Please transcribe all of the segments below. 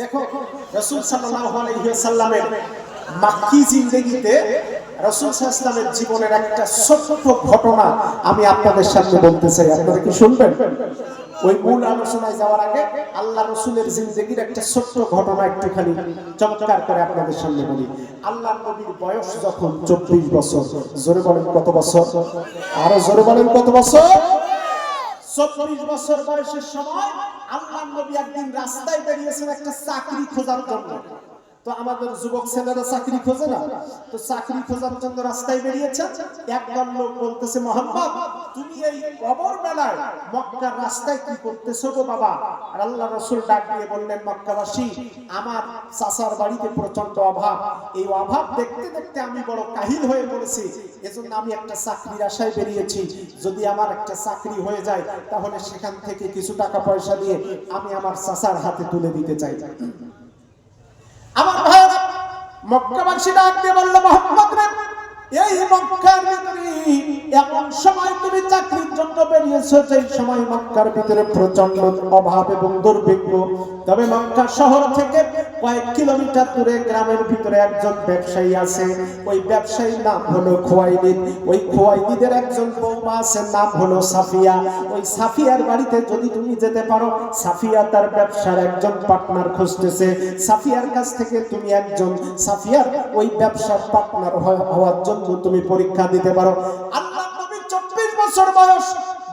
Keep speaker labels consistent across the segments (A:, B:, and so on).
A: দেখো, রসুল ওয়াসাল্লামের মাক্কি জিন্দেগিতে রসুল সাল্লামের জীবনের একটা ছোট্ট ঘটনা আমি আপনাদের সামনে বলতে চাই। আপনারা কি শুনবেন? ওই মূল আলোচনায় যাওয়ার আগে আল্লাহ রসুলের জিন্দগির একটা ছোট্ট ঘটনা একটুখানি চমৎকার করে আপনাদের সামনে বলি। আল্লাহ নবীর বয়স যখন চব্বিশ বছর, জোরে বলেন কত বছর? আরও জোরে বলেন কত বছর? চব্বিশ বছর বয়সের সময় আল্লাহ নবী একদিন রাস্তায় বেরিয়েছেন একটা চাকরি খোঁজার জন্য তো আমাদের যুবক ছেলেরা চাকরি খোঁজে না। তো চাকরি খোঁজার জন্য রাস্তায় বেরিয়েছে। একদল লোক বলতেছে, মোহাম্মদ, তুমি এই কবর বেলায় মক্কার রাস্তায় কি করতেছো গো বাবা? আর আল্লাহ রসুল ডাক দিয়ে বললেন, মক্কাবাসী, আমার চাচার বাড়িতে প্রচণ্ড অভাব। এই অভাব দেখতে দেখতে আমি বড় কাহিল হয়ে পড়েছি। এজন্য আমি একটা চাকরির আশায় বেরিয়েছি। যদি আমার একটা চাকরি হয়ে যায়, তাহলে সেখান থেকে কিছু টাকা পয়সা দিয়ে আমি আমার চাচার হাতে তুলে দিতে চাই। মক্কাবাসী ডাক দিয়ে বলল মোহাম্মদ এই মক্কার ভিতরে এমন সময় তুমি চাকরির জন্য বেরিয়েছো যে সময় মক্কার ভিতরে প্রচণ্ড অভাব এবং দুর্ভিক্ষ। তবে মক্কা শহর থেকে কয়েক কিলোমিটার দূরে গ্রামের ভিতরে একজন ব্যবসায়ী আছে। ওই ব্যবসায়ীর নাম হলো খোয়াইদিদ ওই খোয়াইদিদের একজন বৌমা আছে, নাম হলো সাফিয়া। ওই সাফিয়ার বাড়িতে যদি তুমি যেতে পারো, সাফিয়া তার ব্যবসার একজন পার্টনার খুঁজতেছে। সাফিয়ার কাছ থেকে তুমি একজন, সাফিয়ার ওই ব্যবসার পার্টনার হওয়ার জন্য তুমি পরীক্ষা দিতে পারো। আল্লাহ চব্বিশ বছর বয়স,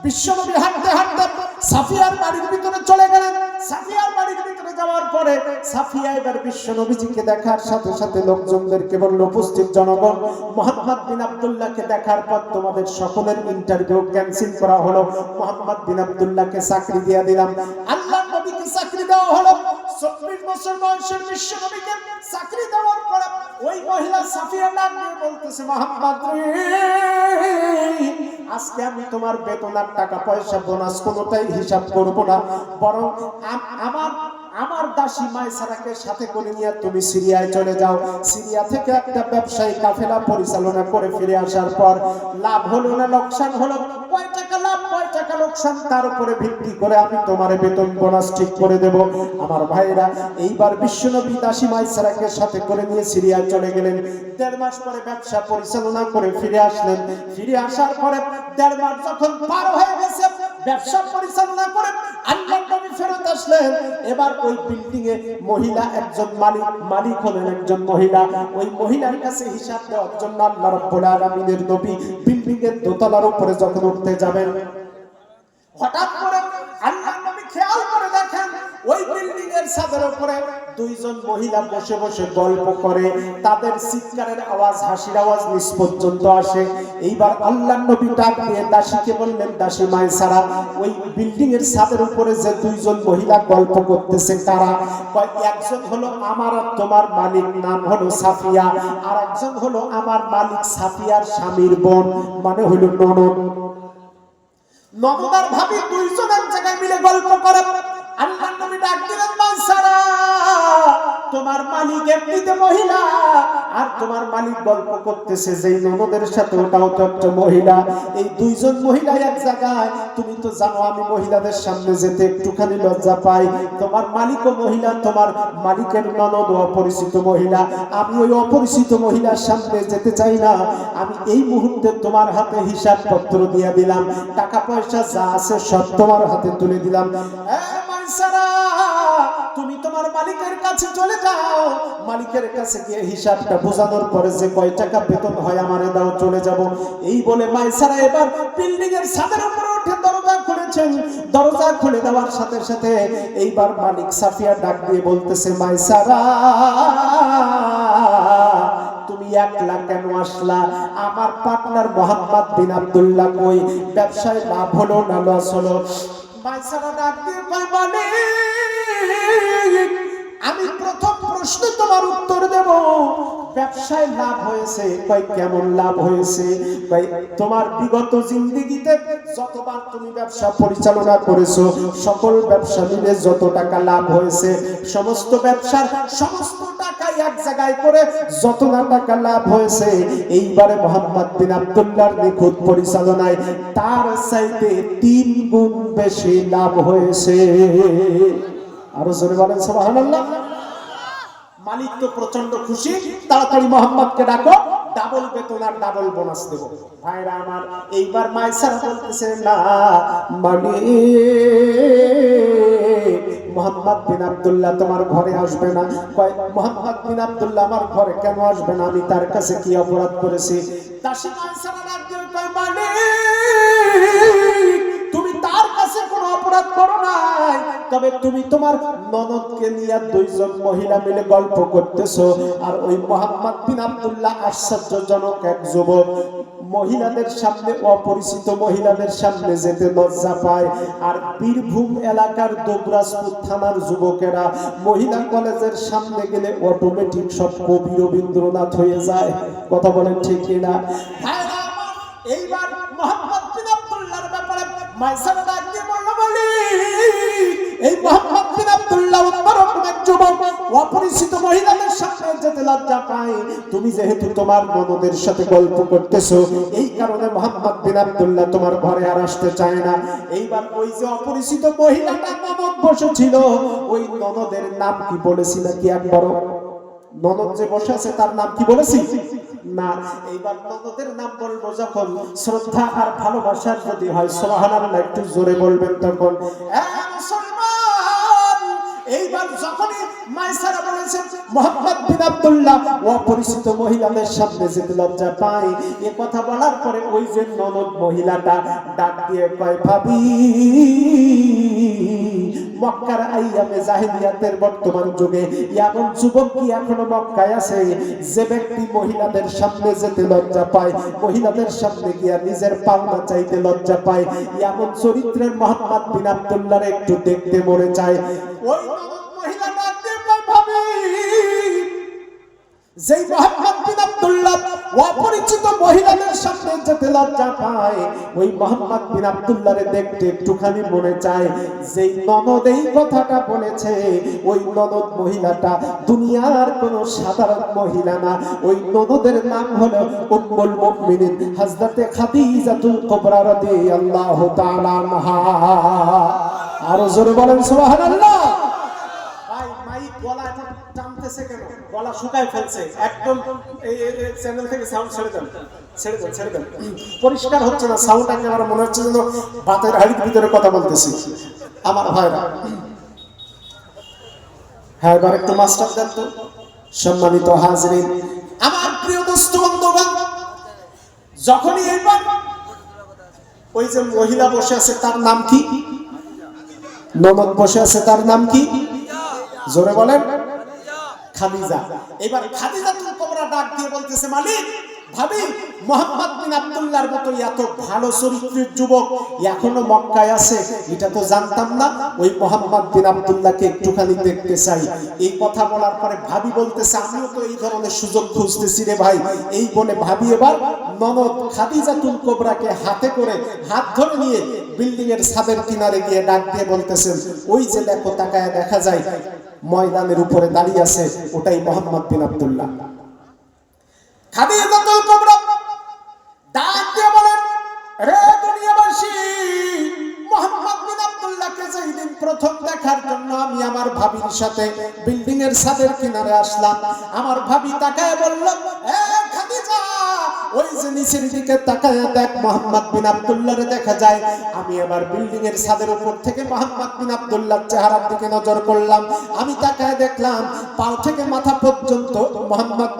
A: বিশ্বনবী হাঁটতে হাঁটতে সাফিয়ার বাড়ির ভিতরে চলে গেলেন। সাফিয়ার বাড়ির ভিতরে যাওয়ার পরে সাফিয়া এবার বিশ্বনবীজিকে দেখার সাথে সাথে লোকজনদেরকে বলল, উপস্থিত জনগণ, মোহাম্মদ বিন আব্দুল্লাহকে দেখার পর তোমাদের সকলের ইন্টারভিউ ক্যান্সেল করা হলো। মোহাম্মদ বিন আব্দুল্লাহকে চাকরি দিয়ে দিলাম। আল্লাহ নবীকে চাকরি দেওয়া হলো। চব্বিশ বছর বয়সের চাকরি দেওয়ার পরে ওই মহিলা সাফিয়া বলতেছে আজকে আমি তোমার বেতন আর টাকা পয়সা বোনাস কোনোটাই হিসাব করব না। বরং আমার আমার দাসী মাইসারাকে সাথে করে নিয়ে তুমি সিরিয়ায় চলে যাও। সিরিয়া থেকে একটা ব্যবসায়ী কাফেলা পরিচালনা করে ফিরে আসার পর লাভ হলো না, লোকসান হলো লোকসান তার উপরে ভিত্তি করে আমি তোমার বেতন বোনাস ঠিক করে দেব। আমার ভাইরা এইবার বিশ্বনবী দাসী মাইসারাকে সাথে করে নিয়ে সিরিয়ায় চলে গেলেন। দেড় মাস পরে ব্যবসা পরিচালনা করে ফিরে আসলেন। ফিরে আসার পরে দেড় মাস যখন পার হয়ে গেছে, ব্যবসা পরিচালনা করে দোতলার উপরে যখন উঠতে যাবেন হঠাৎ করে খেয়াল করে দেখেন, ওই বিল্ডিং এর ছাদের উপরে দুইজন মহিলা বসে বসে গল্প করে। তাদের চিৎকারের আওয়াজ, হাসির আওয়াজ নিচ পর্যন্ত আসে। এইবার আল্লাহ নবী ডাক দিয়ে দাসীকে বললেন, দাসী মাইসারা ওই বিল্ডিং এর ছাদের উপরে যে দুইজন মহিলা গল্প করতেছে তারা একজন হলো আমার আর তোমার মালিক, নাম হলো সাফিয়া। আর একজন হলো আমার মালিক সাফিয়ার স্বামীর বোন মানে হলো ননদ। নবদার ভাবি দুইজন এক জায়গায় মিলে গল্প করে। নবী মানসারা। তোমার মালিক এমনিতে মহিলা, আর তোমার মালিক গল্প করতেছে ননদের সাথে, ওটাও তো একটা মহিলা। এই দুইজন মহিলা এক জায়গায়, তুমি তো জানো আমি মহিলাদের সামনে যেতে একটুখানি লজ্জা পাই। তোমার মালিকও মহিলা, তোমার মালিকের ননদ অপরিচিত মহিলা। আমি ওই অপরিচিত মহিলার সামনে যেতে চাই না। আমি এই মুহূর্তে তোমার হাতে হিসাব পত্র দিয়ে দিলাম। টাকা পয়সা যা আছে সব তোমার হাতে তুলে দিলাম। তুমি তোমার মালিকের কাছে চলে যাও। মালিকের কাছে গিয়ে হিসাবটা বোঝানোর পরে যে কয় টাকা বেতন হয় আমারে দাও, চলে যাব। এই বলে মাইসারা এবার বিল্ডিং এর ছাদের উপরে উঠে দরজা খুলেছেন। দরজা খুলে দেওয়ার সাথে সাথে এইবার মালিক সাফিয়া ডাক দিয়ে বলতেছে, মাইসারা, তুমি একলা কেন আসলা? আমার পার্টনার মোহাম্মদ বিন আব্দুল্লাহ কই? ব্যবসায় লাভ হলো না লস হলো? মাইসারা ডাক দিয়ে কয়, মালিক আমি প্রথম প্রশ্ন তোমার উত্তর দেব। ব্যবসায় লাভ হয়েছে কয় কেমন লাভ হয়েছে? কয় তোমার বিগত জিন্দিগিতে যতবার তুমি ব্যবসা পরিচালনা করেছ, সকল ব্যবসা মিলে যত টাকা লাভ হয়েছে, সমস্ত ব্যবসার সমস্ত টাকাই এক জায়গায় করে যত না টাকা লাভ হয়েছে, এইবারে মোহাম্মদ বিন আব্দুল্লাহর নিখুঁত পরিচালনায় তার চাইতে তিন গুণ বেশি লাভ হয়েছে। আরও জোরে বলেন, সুবহানাল্লাহ। মালিক তো প্রচণ্ড খুশি, তাড়াতাড়ি মোহাম্মদকে ডাকো ডাবল বেতন আর ডাবল বোনাস দেবো। ভাইরা আমার, এইবার মাইসারা বলতেছে, না, মালিক, মোহাম্মদ বিন আব্দুল্লাহ তোমার ঘরে আসবে না। কয়, মোহাম্মদ বিন আব্দুল্লাহ আমার ঘরে কেন আসবে না? আমি তার কাছে কি অপরাধ করেছি? দাসী মাইসারা কয়, মালিক করো নাই। তবে তুমি তোমার ননদকে নিয়ে দুইজন মহিলা মিলে গল্প করতেছো। আর ওই মোহাম্মদ বিন আব্দুল্লাহ আশ্চর্যজনক এক যুবক। মহিলাদের সামনে অপরিচিত মহিলাদের সামনে যেতে লজ্জা পায়। আর বীরভূম এলাকার দুবরাজপুর থানার যুবকেরা মহিলা কলেজের সামনে গেলে অটোমেটিক সব কবি রবীন্দ্রনাথ হয়ে যায়। কথা বলেন ঠিক ভাইরা আমার, এইবার মোহাম্মদ বিন আব্দুল্লাহর ব্যাপারে এই মোহাম্মদ বিন আব্দুল্লাহ এক যুবক, অপরিচিত মহিলাদের যেতে লজ্জা পায়। তুমি যেহেতু তোমার সাথে গল্প করতেছো, এই কারণে মোহাম্মদ বিন আব্দুল্লাহ তোমার ঘরে আর আসতে চায় না। এইবার ওই যে অপরিচিত মহিলাটা ননদ বসেছিল, ওই ননদের নাম কি বলেছি নাকি একবারও? ননদ যে বসে আছে তার নাম কি বলেছি? না এইবার ননদের নাম বলব যখন শ্রদ্ধা আর ভালোবাসার যদি হয় সোহানাল্লাহ একটু জোরে বলবেন তখন। "এ এইবার যখনই অপরিচিত মহিলাদের সামনে যেতে লজ্জা পায়, এ কথা বলার পরে ওই যে ননদ মহিলাটা ডাক দিয়ে কয়, ভাবি মক্কার আইয়ামে বর্তমান যুগে, এমন যুবক কি এখনও মক্কায় আছে? যে ব্যক্তি মহিলাদের সামনে যেতে লজ্জা পায়, মহিলাদের সামনে গিয়া নিজের পাওনা চাইতে লজ্জা পায়, এমন চরিত্রের মোহাম্মদ বিন একটু দেখতে মরে যায় ওই যেই মোহাম্মদ বিন আব্দুল্লাহ অপরিচিত মহিলাদের সামনে যেতে লজ্জা পায়, ওই মোহাম্মদ বিন আব্দুল্লাহরে দেখতে একটুখানি মনে চায়, যেই ননদ এই কথাটা বলেছে, ওই ননদ মহিলাটা দুনিয়ার কোনো সাধারণ মহিলা না। ওই ননদের নাম হলো উম্মুল মুমিনিন, হযরতে খাদিজাতুল কুবরা রাদিয়াল্লাহু তাআলা আনহা। আরও জোরে বলেন সুবহানাল্লাহ ভাই মাইক গলা এখন পরিষ্কার হচ্ছে না সাউন্ড একেবারে মনে হচ্ছে যেন হাড়ির ভিতরে কথা বলতেছি। আমার ভাইরা। হ্যাঁ এবার একটু মাস্টার দেন তো। সম্মানিত হাজরিন। আমার প্রিয় দোস্ত যখনই এইবার ওই যে মহিলা বসে আছে, তার নাম কি? ননদ বসে আছে, তার নাম কি? জোরে বলেন। খাদিজা। এবার খাদিজা তুল কোবরা ডাক দিয়ে বলতেছে, মালিক, ভাবি, মোহাম্মদ বিন আব্দুল্লাহর মতো এত ভালো চরিত্রের যুবক এখনও মক্কায় আছে, এটা তো জানতাম না। ওই মোহাম্মদ বিন আব্দুল্লাহকে একটুখানি দেখতে চাই। এই কথা বলার পরে ভাবি বলতেছে, আমিও তো এই ধরনের সুযোগ খুঁজতেছি রে ভাই। এই বলে ভাবি এবার ননদ খাদিজাতুল কোবরাকে হাতে করে হাত ধরে নিয়ে বিল্ডিং এর ছাদের কিনারে গিয়ে ডাক দিয়ে বলতেছেন, ওই যে দেখো, তাকায় দেখা যায় ময়দানের উপরে দাঁড়িয়ে আছে, ওটাই মোহাম্মদ বিন আবদুল্লাহ। বলেন প্রথম দেখার আমি আমার ভাবির সাথে ছাদের কিনারে আসলাম, আমার ভাবি তাকায় বলল এ খাদিজা চেহারার দিকে নজর করলাম। আমি তাকায় দেখলাম, পাও থেকে মাথা পর্যন্ত মোহাম্মদ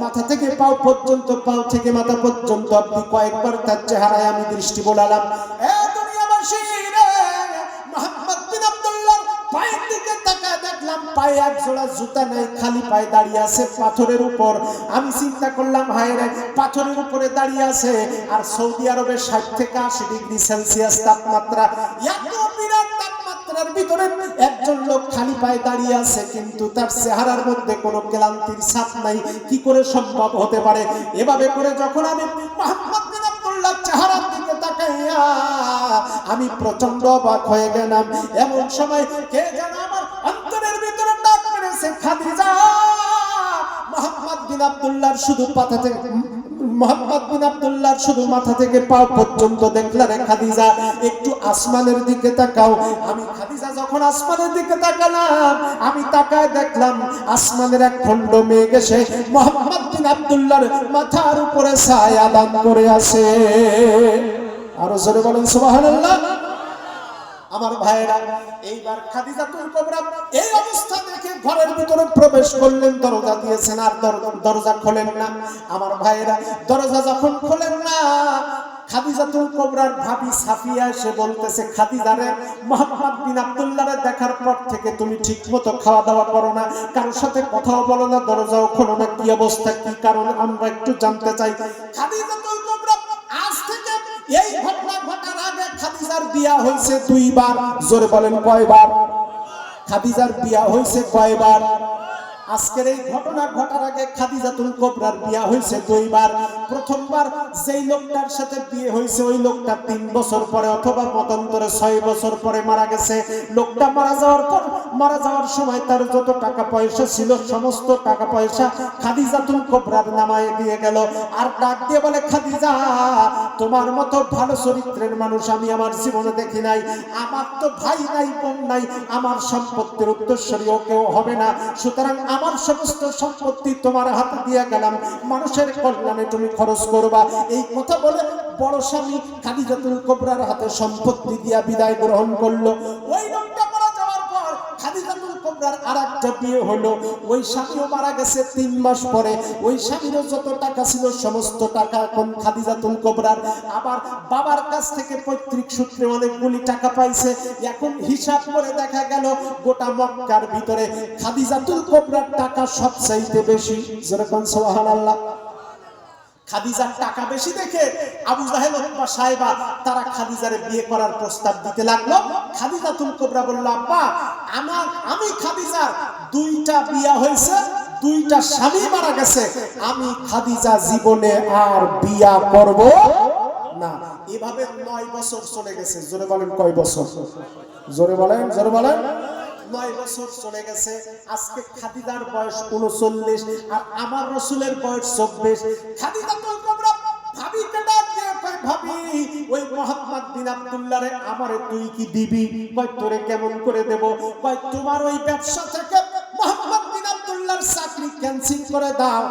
A: মাথা থেকে পাও পর্যন্ত, পাও থেকে মাথা পর্যন্ত কয়েকবার তার চেহারায় আমি দৃষ্টি বোলালাম। দেখলাম পায়ে এক জোড়া জুতা নাই, খালি পায়ে দাঁড়িয়ে আছে পাথরের উপর। আমি চিন্তা করলাম পাথরের উপরে দাঁড়িয়ে আছে। আর সৌদি ষাট থেকে আশি ডিগ্রি সেলসিয়াস তাপমাত্রা। একজন লোক খালি পায়ে দাঁড়িয়ে আছে, কিন্তু তার চেহারার মধ্যে কোনো ক্লান্তির ছাপ নাই। কি করে সম্ভব হতে পারে? এভাবে করে যখন আমি চেহারার আমি প্রচণ্ড অবাক হয়ে গেলাম। এমন সময় কে যেন খাদিজা আমি যখন আসমানের দিকে তাকালাম, আমি তাকায় দেখলাম আসমানের এক খণ্ড মেঘ এসে মোহাম্মদ বিন আব্দুল্লাহর মাথার উপরে ছায়া দান করে আছে। আরও জোরে বলেন, সুবহানাল্লাহ। আমার ভাইয়েরা, এইবার খাদিজাতুল কোবরা এই অবস্থা দেখে ঘরের ভিতরে প্রবেশ করলেন, দরজা দিয়েছেন আর দর- দরজা খোলেন না। আমার ভাইয়েরা, দরজা যখন খোলেন না খাদিজাতুল কোবরার ভাবি সাফিয়া এসে বলতেছে খাদিজারে মোহাম্মদ বিন আব্দুল্লাহরে দেখার পর থেকে তুমি ঠিকমতো খাওয়া দাওয়া করো না। কারোর সাথে কথাও বলো না, দরজাও খোলো না। কি অবস্থা, কি কারণ? আমরা একটু জানতে চাই। খাদিজাতুল কোবরা আজ খাদিজার বিয়া হয়েছে দুইবার। জোরে বলেন কয়বার? খাদিজার বিয়া হয়েছে কয়বার? আজকের এই ঘটনা ঘটার আগে খাদিজাতুল কোবরার বিয়া হয়েছে দুইবার। প্রথমবার যেই লোকটার সাথে বিয়ে হয়েছে, ওই লোকটা তিন বছর পরে অথবা মতান্তরে ছয় বছর পরে মারা গেছে। লোকটা মারা যাওয়ার পর, মারা যাওয়ার সময় তার যত টাকা পয়সা ছিল, সমস্ত টাকা পয়সা খাদিজাতুল কোবরার নামায় দিয়ে গেল। আর ডাক দিয়ে বলে, খাদিজা, তোমার মতো ভালো চরিত্রের মানুষ আমি আমার জীবনে দেখি নাই। আমার তো ভাই নাই, বোন নাই। আমার সম্পত্তির উত্তরস্বরীয় কেউ হবে না। সুতরাং আমার সমস্ত সম্পত্তি তোমার হাতে দিয়ে গেলাম। মানুষের কল্যাণে তুমি খরচ করবা। এই কথা বলে বড় স্বামী কালিজাতুল কোবরার হাতে সম্পত্তি দিয়া বিদায় গ্রহণ করল। ওই কোবরার আর একটা বিয়ে হলো। ওই স্বামীও মারা গেছে তিন মাস পরে। ওই স্বামীরও যত টাকা ছিল, সমস্ত টাকা এখন আবার বাবার কাছ থেকে পৈতৃক সূত্রে অনেকগুলি টাকা পাইছে। এখন হিসাব করে দেখা গেল, গোটা মক্কার ভিতরে খাদিজাতুল কোবরার টাকা সবচাইতে বেশি। যেরকম সোহান আল্লাহ খাদিজার টাকা বেশি দেখে আবু জাহেল বা সাহেবা তারা খাদিজারে বিয়ে করার প্রস্তাব দিতে লাগল। খাদিজাতুল কোবরা বলল, আব্বা, আমার, আমি খাদিজার দুইটা বিয়া হয়েছে, দুইটা স্বামী মারা গেছে। আমি খাদিজা জীবনে আর বিয়া করব না। এভাবে নয় বছর চলে গেছে। জোরে বলেন কয় বছর? জোরে বলেন জোরে বলেন। নয় বছর চলে গেছে। আজকে খাদিদার বয়স উনচল্লিশ আর আমার রসুলের বয়স চব্বিশ। খাদিদা তো কোবরা ভাবি, ওই রে আমারে তুই কি দিবি? তোরে কেমন করে দেব? কয়, তোমার ওই ব্যবসা থেকে মোহাম্মদ আব্দুল্লাহর চাকরি ক্যান্সেল করে দাও।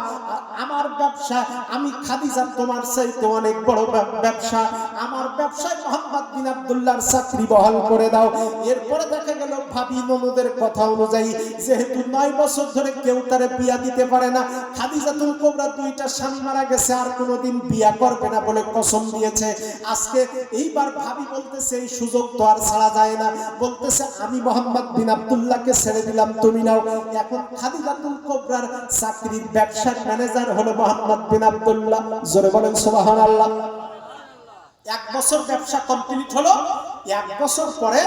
A: আমার ব্যবসা, আমি খাদিজা, তোমার চাইতে অনেক বড় ব্যবসা। আমার ব্যবসায় মোহাম্মদ বিন আব্দুল্লাহর চাকরি বহাল করে দাও। এরপরে দেখা গেল, ভাবি ননদের কথা অনুযায়ী, যেহেতু নয় বছর ধরে কেউ তারে বিয়া দিতে পারে না, খাদিজাতুল কোবরা দুইটা স্বামী মারা গেছে, আর কোনোদিন বিয়া করবে না বলে কসম দিয়েছে। আজকে এইবার ভাবি বলতেছে, এই সুযোগ তো আর ছাড়া যায় না। বলতেছে, আমি মোহাম্মদ বিন আব্দুল্লাহকে ছেড়ে দিলাম, তুমি নাও। এখন খাদিজাতুল কোবরার চাকরির ব্যবসার ম্যানেজার হলো মোহাম্মদ বিন জোরে বলেন এক বছর ব্যবসা কমপ্লিট হলো, এক বছর পরে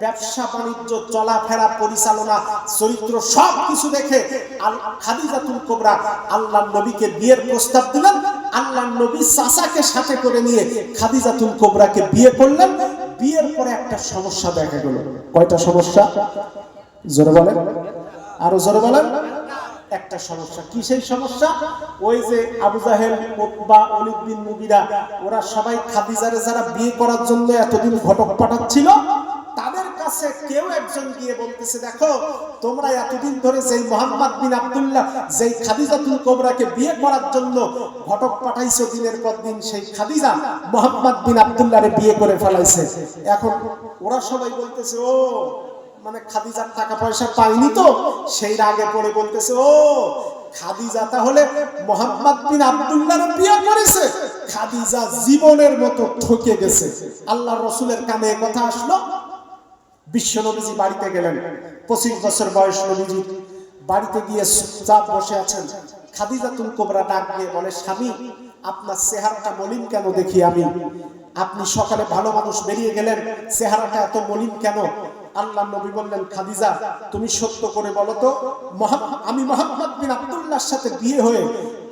A: ব্যবসা বাণিজ্য, চলাফেরা, পরিচালনা, চরিত্র সব কিছু দেখে খাদিজাতুল কোবরা আল্লাহ নবীকে বিয়ের প্রস্তাব দিলেন। আল্লাহ নবী চাচাকে সাথে করে নিয়ে খাদিজাতুল কোবরাকে বিয়ে করলেন। বিয়ের পরে একটা সমস্যা দেখা গেল। কয়টা সমস্যা? জোরে বলেন। আরও জোরে বলেন। একটা সমস্যা। কি সেই সমস্যা? ওই যে আবু জাহেল, উতবা অলিদ বিন মুগিরা, ওরা সবাই খাদিজারে যারা বিয়ে করার জন্য এতদিন ঘটক পাঠাচ্ছিল তাদের কাছে কেউ একজন গিয়ে বলতেছে, দেখো, তোমরা এতদিন ধরে যেই মোহাম্মদ বিন আব্দুল্লাহ, যেই খাদিজাতুল কোবরাকে বিয়ে করার জন্য ঘটক পাঠাইছো দিনের পর দিন, সেই খাদিজা মোহাম্মদ বিন আব্দুল্লাহরে বিয়ে করে ফেলাইছে। এখন ওরা সবাই বলতেছে, ও মানে খাদিজার টাকা পয়সা পাইনি তো, সেই রাগে পড়ে বলতেছে, ও, খাদিজা তাহলে মোহাম্মদ বিন আব্দুল্লাহর বিয়ে করেছে? খাদিজা জীবনের মতো ঠকে গেছে। আল্লাহ রসুলের কানে কথা আসলো। বিশ্ব নবীজি বাড়িতে গেলেন। পঁচিশ বছর বয়স নবীজি বাড়িতে গিয়ে চুপচাপ বসে আছেন। খাদিজাতুল কোবরা ডাক দিয়ে বলে, স্বামী, আপনার চেহারাটা মলিন কেন দেখি আমি? আপনি সকালে ভালো মানুষ বেরিয়ে গেলেন, চেহারাটা এত মলিন কেন? আল্লাহ নবী বললেন, খাদিজা, তুমি সত্য করে বলো তো আমি মোহাম্মদ বিন আব্দুল্লাহর সাথে বিয়ে হয়ে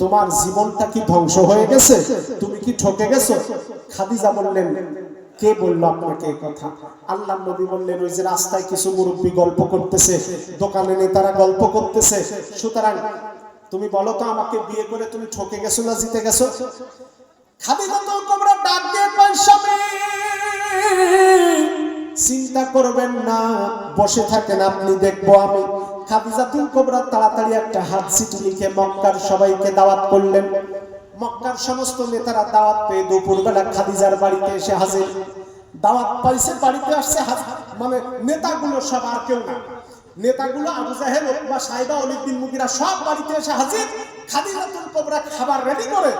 A: তোমার জীবনটা কি ধ্বংস হয়ে গেছে? তুমি কি ঠকে গেছো? খাদিজা বললেন, কে বলল আপনাকে কথা? আল্লাহ নবী বললেন, ওই যে রাস্তায় কিছু মুরব্বী গল্প করতেছে, দোকানে নেতারা গল্প করতেছে। সুতরাং তুমি বলো তো আমাকে বিয়ে করে তুমি ঠকে গেছো না জিতে গেছো? খাদিজা তো তোমরা ডাক দিয়ে স্বামী চিন্তা করবেন না, বসে থাকেন আপনি, দেখব আমি। খাদিজাতুল কোবরা তাড়াতাড়ি একটা হাত চিঠি লিখে মক্কার সবাইকে দাওয়াত করলেন। মক্কার সমস্ত নেতারা দাওয়াত পেয়ে দুপুরবেলা খাদিজার বাড়িতে এসে হাজির। দাওয়াত পাইছে, বাড়িতে আসছে মানে নেতাগুলো সব আর কেউ না। নেতাগুলো আবু জাহেল বা সাইবা অলিদ্দিন মুগিরা সব বাড়িতে এসে হাজির। খাদিজাতুল কোবরা খাবার রেডি করে।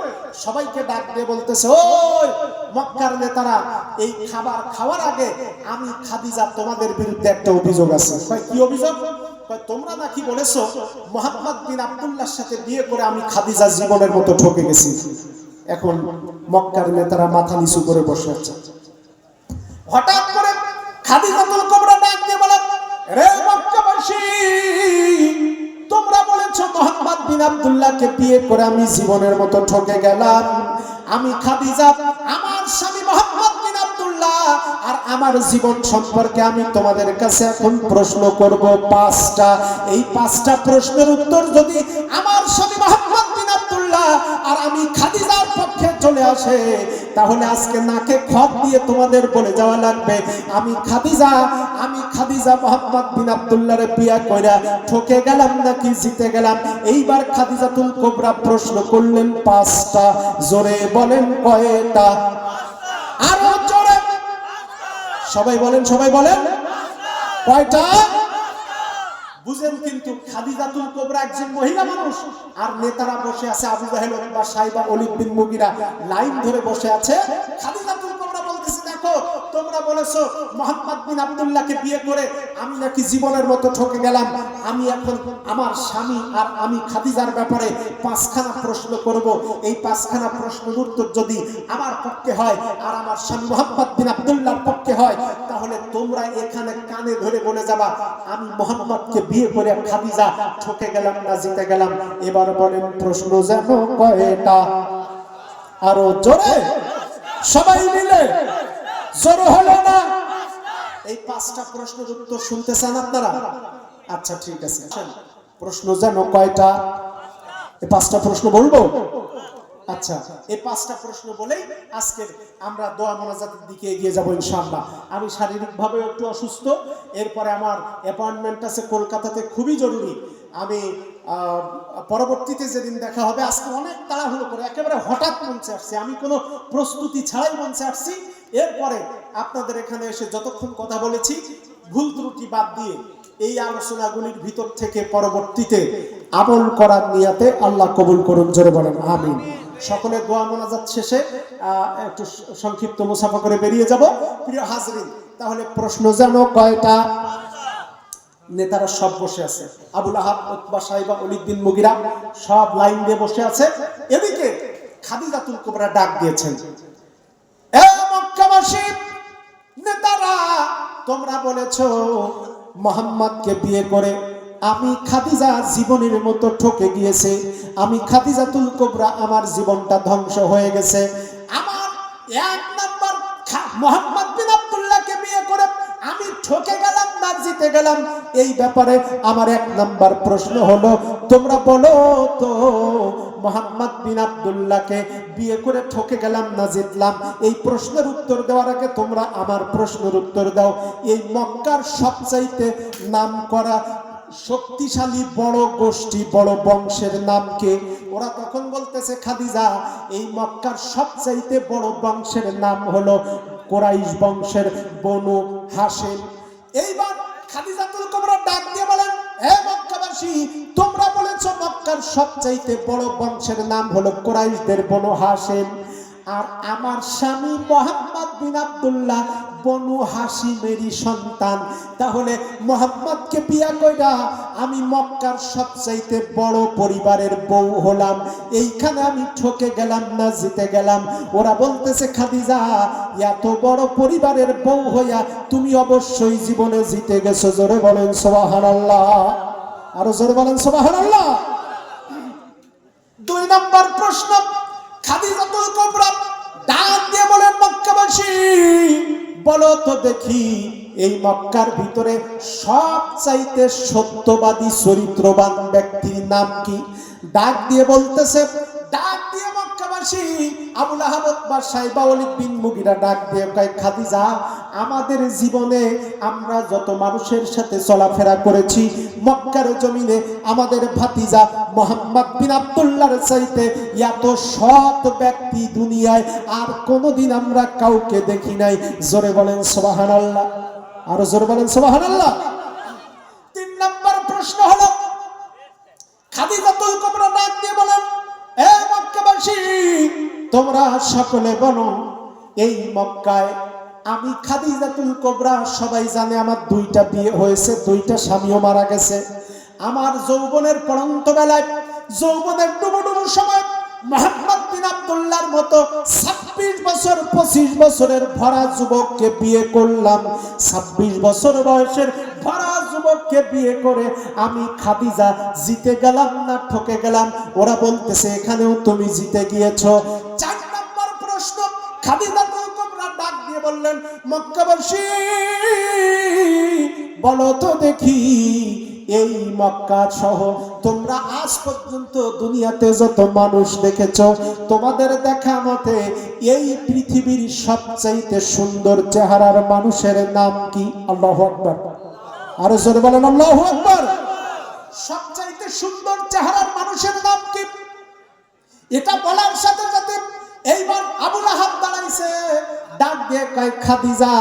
A: সবাইকে ডাক দিয়ে বলতেছে, ওই মক্কার নেতারা, এই খাবার খাওয়ার আগে আমি খাদিজা তোমাদের বিরুদ্ধে একটা অভিযোগ আছে। কি অভিযোগ? তোমরা নাকি বলেছ মোহাম্মদ বিন সাথে বিয়ে করে আমি খাদিজা জীবনের মতো ঠকে গেছি। এখন মক্কার নেতারা মাথা নিচু করে বসে আছে। হঠাৎ করে খাদিজাতুল কোবরা ডাক দিয়ে বলে, রে মক্কাবাসী, তোমরা বলেছ, মোহাম্মদ বিন আব্দুল্লাহকে বিয়ে করে আমি জীবনের মতো ঠকে গেলাম। আমি খাদিজা, আমার স্বামী মোহাম্মদ বিন আব্দুল্লাহ, আর আমার জীবন সম্পর্কে আমি তোমাদের কাছে এখন প্রশ্ন করব পাঁচটা। এই পাঁচটা প্রশ্নের উত্তর যদি আমার আর আমি খাদিজার পক্ষে চলে আসে, তাহলে আজকে নাকে খত দিয়ে তোমাদের বলে যাওয়া লাগবে। আমি খাদিজা আমি খাদিজা মোহাম্মদ বিন আব্দুল্লাহরে বিয়া কইরা ঠকে গেলাম নাকি জিতে গেলাম? এইবার খাদিজাতুল কোবরা প্রশ্ন করলেন পাঁচটা, জোরে বলেন কয়টা? আরও জোরে। সবাই বলেন সবাই বলেন। কয়টা? বুঝেন কিন্তু খাদিজাতুল কোবরা একজন মহিলা মানুষ। আর নেতারা বসে আছে আবু জাহেল বা সাইবা অলিদ বিন মুগিরা। লাইন ধরে বসে আছে। খাদিজাতুল কোবরা বলতেছে, দেখো, তোমরা বলেছ মোহাম্মদ বিন আব্দুল্লাহকে বিয়ে করে আমি নাকি জীবনের মতো ঠকে গেলাম। আমি এখন আমার স্বামী আর আমি খাদিজার ব্যাপারে পাঁচখানা প্রশ্ন করব। এই পাঁচখানা প্রশ্নের উত্তর যদি আমার পক্ষে হয় আর আমার স্বামী মোহাম্মদ বিন আব্দুল্লাহর পক্ষে হয়, তাহলে তোমরা এখানে কানে ধরে বলে যাবা, আমি মোহাম্মদকে বিয়ে করে খাদিজা ঠকে গেলাম না, জিতে গেলাম। এবার বলেন প্রশ্ন যেন কয়টা? আরও জোরে? সবাই মিলে? জোর হলো না? এই পাঁচটা প্রশ্নের উত্তর শুনতে চান আপনারা? আচ্ছা ঠিক আছে। প্রশ্ন যেন কয়টা? এই পাঁচটা প্রশ্ন বলব? আচ্ছা এই পাঁচটা প্রশ্ন বলেই আজকে আমরা দোয়া মোনাজাতের দিকে এগিয়ে যাব ইনশাআল্লাহ। আমি শারীরিকভাবে একটু অসুস্থ, এরপরে আমার অ্যাপয়েন্টমেন্ট আছে কলকাতাতে, খুবই জরুরি। আমি পরবর্তীতে যেদিন দেখা হবে, আজকে অনেক তাড়াহুড়ো করে একেবারে হঠাৎ মঞ্চে আসছি। আমি কোনো প্রস্তুতি ছাড়াই মঞ্চে আসছি। এরপরে আপনাদের এখানে এসে যতক্ষণ কথা বলেছি, ভুল ত্রুটি বাদ দিয়ে এই আলোচনাগুলির ভিতর থেকে পরবর্তীতে আমল করার নিয়াতে আল্লাহ কবুল করুন, জোরে বলেন, আমিন। সকলে দোয়া মোনাজাত শেষে একটু সংক্ষিপ্ত মুসাফা করে বেরিয়ে যাব। প্রিয় হাজরিন, তাহলে প্রশ্ন যেন কয়টা? নেতারা সব বসে আছে। আবুল আহাব, উতবা সাহিবা, অলিদ বিন মুগিরা সব লাইন দিয়ে বসে আছে। এদিকে খাদিজাতুল কুবরা ডাক দিয়েছেন নেতারা, তোমরা বলেছ মোহাম্মদকে বিয়ে করে আমি খাদিজা জীবনের মতো ঠকে গিয়েছে। আমি খাদিজাতুল কোবরা আমার জীবনটা ধ্বংস হয়ে গেছে। আমার এক নাম্বার মোহাম্মদ বিন আব্দুল্লাহকে বিয়ে করে আমি ঠকে গেলাম না জিতে গেলাম। এই ব্যাপারে আমার এক নাম্বার প্রশ্ন হলো, তোমরা বলো তো, মোহাম্মদ বিন আব্দুল্লাহকে বিয়ে করে ঠকে গেলাম না জিতলাম এই প্রশ্নের উত্তর দেওয়ার আগে তোমরা আমার প্রশ্নের উত্তর দাও। এই মক্কার সবচাইতে নাম করা শক্তিশালী বড় গোষ্ঠী, বড় বংশের নামকে। ওরা তখন বলতেছে, খাদিজা, এই মক্কার সবচাইতে বড় বংশের নাম হলো কোরাইশ বংশের বনু হাসেম এইবার খাদিজাতুল কুবরা ডাক দিয়ে বলেন তোমরা বলেছ মক্কার সবচাইতে বড় বংশের নাম হলো কোরাইশদের বনু হাসেম আর আমার স্বামী মোহাম্মদ বিন আব্দুল্লাহ বনু হাসিমেরই সন্তান। তাহলে মোহাম্মদকে বিয়া কইরা আমি মক্কার সবচাইতে বড় পরিবারের বউ হলাম। এইখানে আমি ঠকে গেলাম না জিতে গেলাম। ওরা বলতেছে, খাদিজা, এত বড় পরিবারের বউ হইয়া তুমি অবশ্যই জীবনে জিতে গেছো। জোরে বলেন, সোবাহানাল্লাহ। আরও জোরে বলেন, সোবাহানাল্লাহ। দুই নম্বর প্রশ্ন ডাক দিয়ে বলেন দেখি এই মক্কার ভিতরে সব চাইতে সত্যবাদী, চরিত্রবান ব্যক্তির নাম কি? ডাক দিয়ে বলতেছে, ডাক দিয়ে মক্কাবাসী আবুল আহমদ বা সাইবা অলিক বিন মুগিরা ডাক দিয়ে কয়, খাদিজা, আমাদের জীবনে আমরা যত মানুষের সাথে চলাফেরা করেছি, মক্কার জমিনে আমাদের ভাতিজা মোহাম্মদ বিন আব্দুল্লাহর চাইতে এত সৎ ব্যক্তি দুনিয়ায় আর কোনোদিন আমরা কাউকে দেখি নাই। জোরে বলেন সোবাহান আল্লাহ আরও জোরে বলেন সোবাহান আল্লাহ তোমরা সকলে বলো, এই মক্কায় আমি খাদিজাতুল কোবরা, সবাই জানে আমার দুইটা বিয়ে হয়েছে, দুইটা স্বামীও মারা গেছে। আমার যৌবনের পড়ন্ত বেলায় যৌবনের ডুবো ডুবো সময় মোহাম্মদ বিন আব্দুল্লাহর মতো ছাব্বিশ বছর, পঁচিশ বছরের ভরা যুবককে বিয়ে করলাম। ছাব্বিশ বছর বয়সের ভরা যুবককে বিয়ে করে আমি খাদিজা জিতে গেলাম না ঠকে গেলাম? ওরা বলতেছে, এখানেও তুমি জিতে গিয়েছো। প্রশ্ন খাদিজা তোমরা ডাক দিয়ে বললেন, মক্কাবাসী, বলো তো দেখি, এই মক্কা সহ তোমরা আজ পর্যন্ত দুনিয়াতে যত মানুষ দেখেছ, তোমাদের দেখা মতে এই পৃথিবীর সবচাইতে সুন্দর চেহারার মানুষের নাম কি? আল্লাহ আকবার। আরও জোরে বলেন, আল্লাহ আকবার। সবচাইতে সুন্দর চেহারার মানুষের নাম কি? এটা বলার সাথে সাথে এইবার আবুল আহাব দাঁড়াইছে, ডাক দিয়ে কয়, খাদিজা,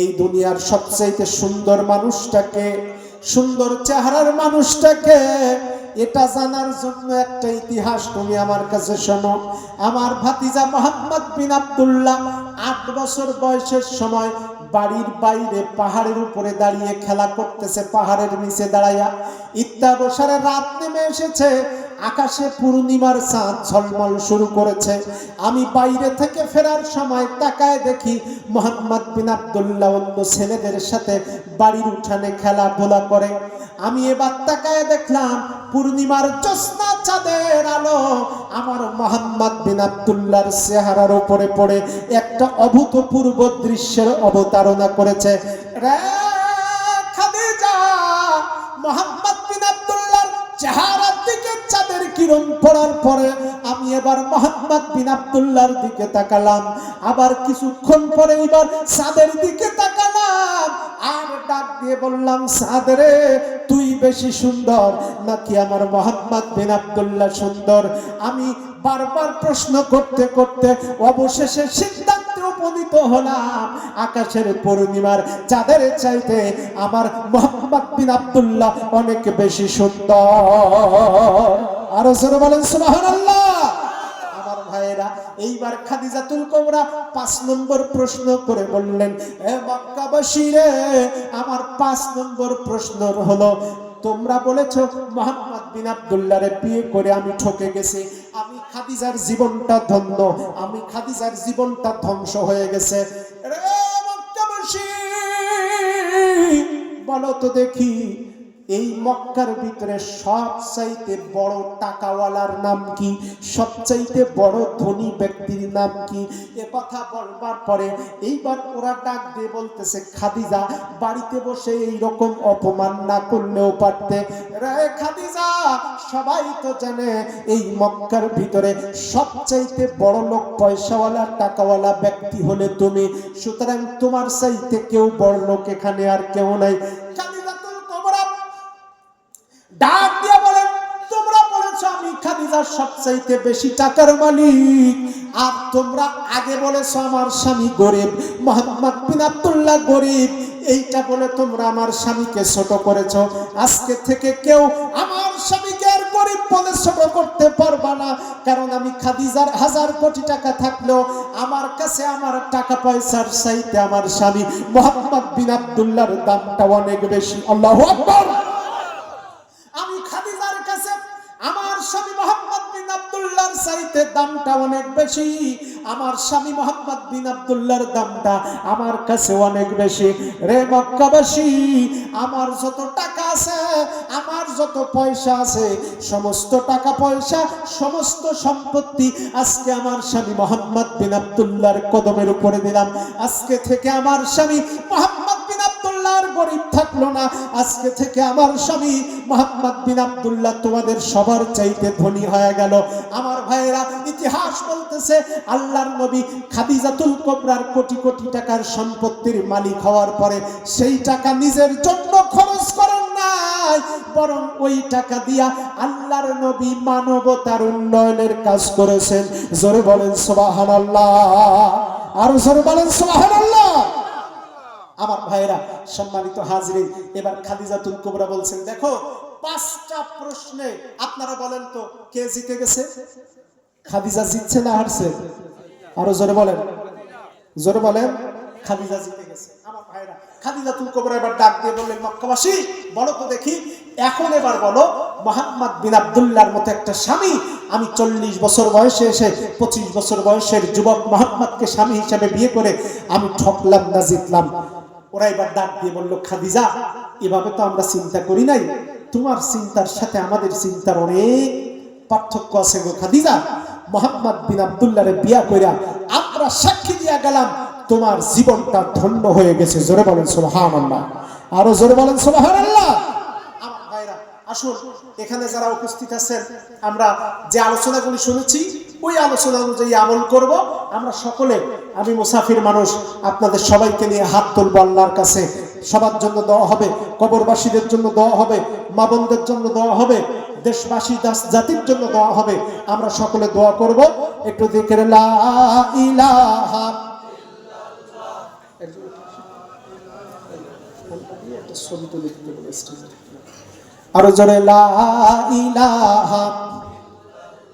A: এই দুনিয়ার সবচেয়ে সুন্দর মানুষটাকে, সুন্দর চেহারার মানুষটাকে, এটা জানার জন্য একটা ইতিহাস তুমি আমার কাছে শোনো। আমার ভাতিজা মোহাম্মদ বিন আব্দুল্লাহ আট বছর বয়সের সময় বাড়ির বাইরে পাহাড়ের উপরে দাঁড়িয়ে খেলা করতেছে, পাহাড়ের নিচে দাঁড়াইয়া। ইত্যাবসারে রাত নেমে এসেছে, আকাশে পূর্ণিমার চাঁদ ঝলমল শুরু করেছে। আমি বাইরে থেকে ফেরার সময় তাকায় দেখি মোহাম্মদ বিন আব্দুল্লাহ অন্য ছেলেদের সাথে বাড়ির উঠানে খেলাধুলা করে। আমি এবার তাকায় দেখলাম পূর্ণিমার জ্যোৎস্না চাঁদের আলো আমার মোহাম্মদ বিন আব্দুল্লাহর চেহারার উপরে পড়ে একটা অভূতপূর্ব দৃশ্যের অবতারণা করেছে। রে খাদিজা, মোহাম্মদ বিন আব্দুল্লাহর চেহারার দিকে কিরণ পড়ার পরে আমি এবার মোহাম্মদ বিন আব্দুল্লাহর দিকে তাকালাম। আবার কিছুক্ষণ পরে এবার চাঁদের দিকে তাকালাম। আর ডাক দিয়ে বললাম সাদরে তুই বেশি সুন্দর নাকি আমার মোহাম্মদ বিন আব্দুল্লাহ সুন্দর? আমি বারবার প্রশ্ন করতে করতে অবশেষে সিদ্ধান্তে উপনীত হলাম। আকাশের পূর্ণিমার চাঁদের চাইতে আমার মোহাম্মদ বিন আব্দুল্লাহ অনেক বেশি সুন্দর। আরও জোরে বলেন, সুবহানাল্লাহ। আমার ভাইয়েরা, এইবার খাদিজাতুল কোবরা পাঁচ নম্বর প্রশ্ন করে বললেন, এ মক্কাবাসী রে, আমার পাঁচ নম্বর প্রশ্ন হলো, তোমরা বলেছ মোহাম্মদ বিন আব্দুল্লাহ রে বিয়ে করে আমি ঠকে গেছি, আমি খাদিজার জীবনটা ধন্য, আমি খাদিজার জীবনটা ধ্বংস হয়ে গেছে। বলো তো দেখি এই মক্কার ভিতরে সবচাইতে বড় টাকাওয়ালার নাম কি? সবচাইতে বড় ধনী ব্যক্তির নাম কি? এ কথা বলবার পরে এইবার ওরা ডাক দিয়ে বলতেছে, খাদিজা, বাড়িতে বসে এই রকম অপমান না করলেও পারতে? রে খাদিজা, সবাই তো জানে এই মক্কার ভিতরে সবচাইতে বড় লোক পয়সাওয়ালা, টাকাওয়ালা ব্যক্তি হলে তুমি। সুতরাং তোমার চাইতে কেউ বড় লোক এখানে আর কেউ নাই। খাদিজার সবচাইতে বেশি টাকার মালিক। আর তোমরা আগে বলেছ আমার স্বামী গরিব, মোহাম্মদ বিন আব্দুল্লাহ গরিব। এইটা বলে তোমরা আমার স্বামীকে ছোট করেছ। আজকে থেকে কেউ আমার স্বামীকে আর গরিব বলে ছোট করতে পারবা না। কারণ আমি খাদিজার হাজার কোটি টাকা থাকলেও আমার কাছে আমার টাকা পয়সার চাইতে আমার স্বামী মোহাম্মদ বিন আব্দুল্লাহর দামটা অনেক বেশি। আল্লাহু আকবার আমি খাদিজার কাছে আমার স্বামী মোহাম্মদ বিন আব্দুল্লাহর চাইতে দামটা অনেক বেশি, আমার স্বামী মোহাম্মদ বিন আব্দুল্লাহর দামটা আমার কাছে অনেক বেশি। রে মক্কাবাসী আমার যত টাকা আছে, আমার যত পয়সা আছে, সমস্ত টাকা পয়সা, সমস্ত সম্পত্তি আজকে আমার স্বামী মোহাম্মদ বিন আব্দুল্লাহর কদমের উপরে দিলাম। আজকে থেকে আমার স্বামী মোহাম্মদ গরিব থাকল না। আজকে থেকে আমার স্বামী মোহাম্মদ বিন আব্দুল্লাহ তোমাদের সবার চাইতে ধনী হয়ে গেল। আমার ভাইয়েরা, ইতিহাস বলতেছে, আল্লাহর নবী খাদিজাতুল কোবরার কোটি কোটি টাকার সম্পত্তির মালিক হওয়ার পরে সেই টাকা নিজের জন্য খরচ করেন নাই। বরং ওই টাকা দিয়া আল্লাহর নবী মানবতার উন্নয়নের কাজ করেছেন। জোরে বলেন সোবাহান আল্লাহ আরও জোরে বলেন সোবাহান আল্লাহ আমার ভাইরা সম্মানিত হাজরিন, এবার খাদিজাতুল কুবরা বলছেন, দেখো, পাঁচটা প্রশ্নে আপনারা বলেন তো, কে জিতে গেছে? খাদিজা জিতছে না হারছে? আরও জোরে বলেন। জোরে বলেন, খাদিজা জিতে গেছে। আমার ভাইরা খাদিজাতুল কুবরা এবার ডাক দিয়ে বললেন, মক্কাবাসী, বলো তো দেখি, এখন এবার বলো, মোহাম্মদ বিন আব্দুল্লাহর মতো একটা স্বামী, আমি চল্লিশ বছর বয়সে এসে পঁচিশ বছর বয়সের যুবক মোহাম্মদকে স্বামী হিসেবে বিয়ে করে আমি ঠকলাম না, জিতলাম। ওরা এবার ডাক দিয়ে বলল, খাদিজা, এভাবে তো আমরা চিন্তা করি নাই। তোমার চিন্তার সাথে আমাদের চিন্তার অনেক পার্থক্য আছে গো খাদিজা। মোহাম্মদ বিন আব্দুল্লাহরে বিয়া কইরা আমরা সাক্ষী দিয়া গেলাম, তোমার জীবনটা ধন্য হয়ে গেছে। জোরে বলেন, সুবহানাল্লাহ। আরও জোরে বলেন ভাইরা, আসুন, এখানে যারা উপস্থিত আছেন, আমরা যে আলোচনাগুলি শুনেছি, ওই আলোচনা অনুযায়ী আমল করব। আমরা সকলে আমি মুসাফির মানুষ, আপনাদের সবাইকে নিয়ে হাত তুলবো আল্লাহর কাছে। সবার জন্য দেওয়া হবে, কবরবাসীদের জন্য দেওয়া হবে মা বোনদের জন্য দেওয়া হবে, দেশবাসী দাস জাতির জন্য দেওয়া হবে। আমরা সকলে দোয়া করব, একটু দেখে আরও জোরে, লা ইলাহা